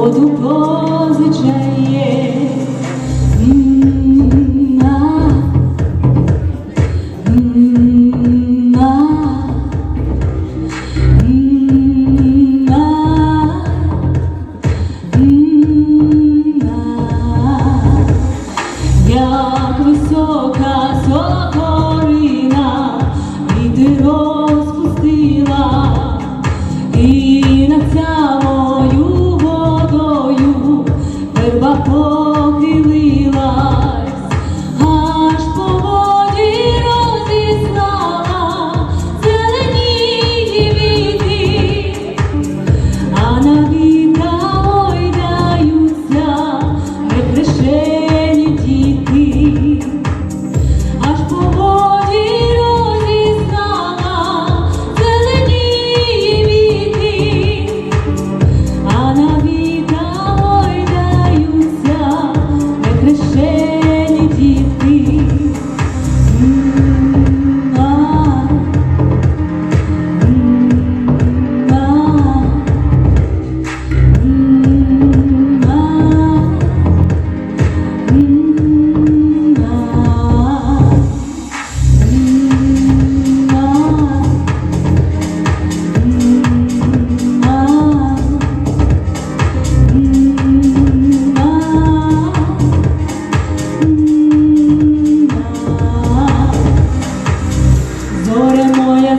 воду позичає. Як висока солоко.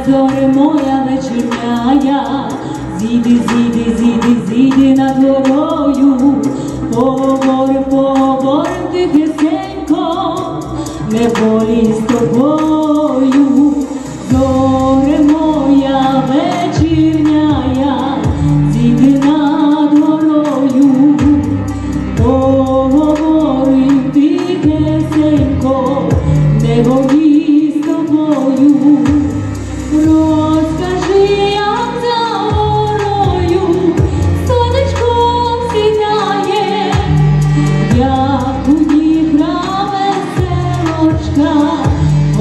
зори моя вечірняя, зійди, зійди, зійди, зійди над горою, поговорим, поговорим тихесенько, не болі з тобою.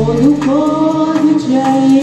твою повечаєш.